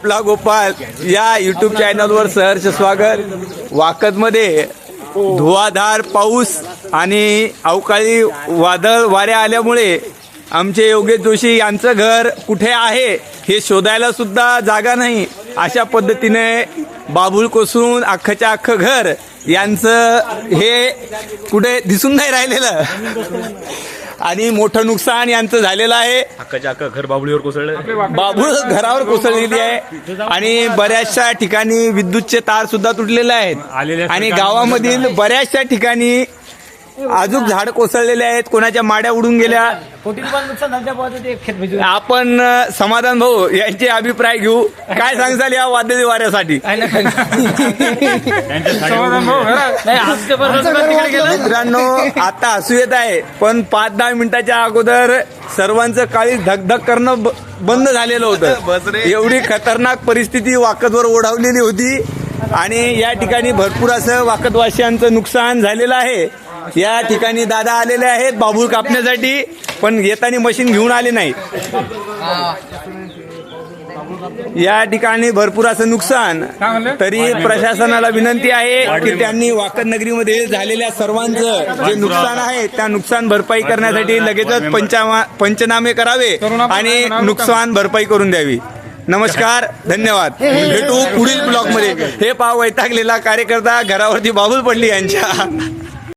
आपला गोपाल या युट्यूब चॅनलवर सहर्ष स्वागत. वाकदमध्ये धुवाधार पाऊस आणि अवकाळी वादळ वाऱ्या आल्यामुळे आमचे योगेश जोशी यांचं घर कुठे आहे हे शोधायला सुद्धा जागा नाही. अशा पद्धतीने बाबूल कोसळून अख्खच्या अख्खं घर यांचं हे कुठे दिसून नाही राहिलेलं. आणि मोठं नुकसान यांचं झालेलं आहे. अक्काच्या अक्का घर बाबळीवर कोसळलं. बाबूळ घरावर कोसळलेली आहे. आणि बऱ्याचशा ठिकाणी विद्युतचे तार सुद्धा तुटलेले आहेत. आणि गावामधील बऱ्याचशा ठिकाणी अजून झाड कोसळलेले आहेत कोणाच्या माड्या उडून गेल्या? कोटी रुपये नुकसान झालं तेव्हा ते खेत भिजून. आपण अ, समाधान भाऊ यांचे अभिप्राय घेऊ. काय सांगसाल या वादळी वाऱ्यासाठी? नाही तिकडे गेलं. मित्रांनो आता हसू येत आहे पण पाच दहा मिनिटाच्या अगोदर सर्वांचं काळी धगधग करणं ब- बंद झालेलं होतं. एवढी खतरनाक परिस्थिती वाकदवर ओढावलेली होती आणि या ठिकाणी भरपूर असं वाकदवासियांचं नुकसान झालेलं आहे. या ठिकाणी दादा आलेले आहेत बाबूळ कापण्यासाठी पण येताना मशीन घेऊन आले नाही. या ठिकाणी भरपूर असं नुकसान. तरी प्रशासनाला विनंती आहे की त्यांनी वाकद नगरीमध्ये झालेल्या सर्वांचं जे नुकसान आहे त्या नुकसान भरपाई करण्यासाठी लगेचच पंचामा पंचनामे करावे आणि नुकसान भरपाई करून द्यावी. नमस्कार धन्यवाद. भेटू पुढील ब्लॉगमध्ये हे पाव वैतागलेला कार्यकर्ता घरावरती बाबूल पडली यांच्या.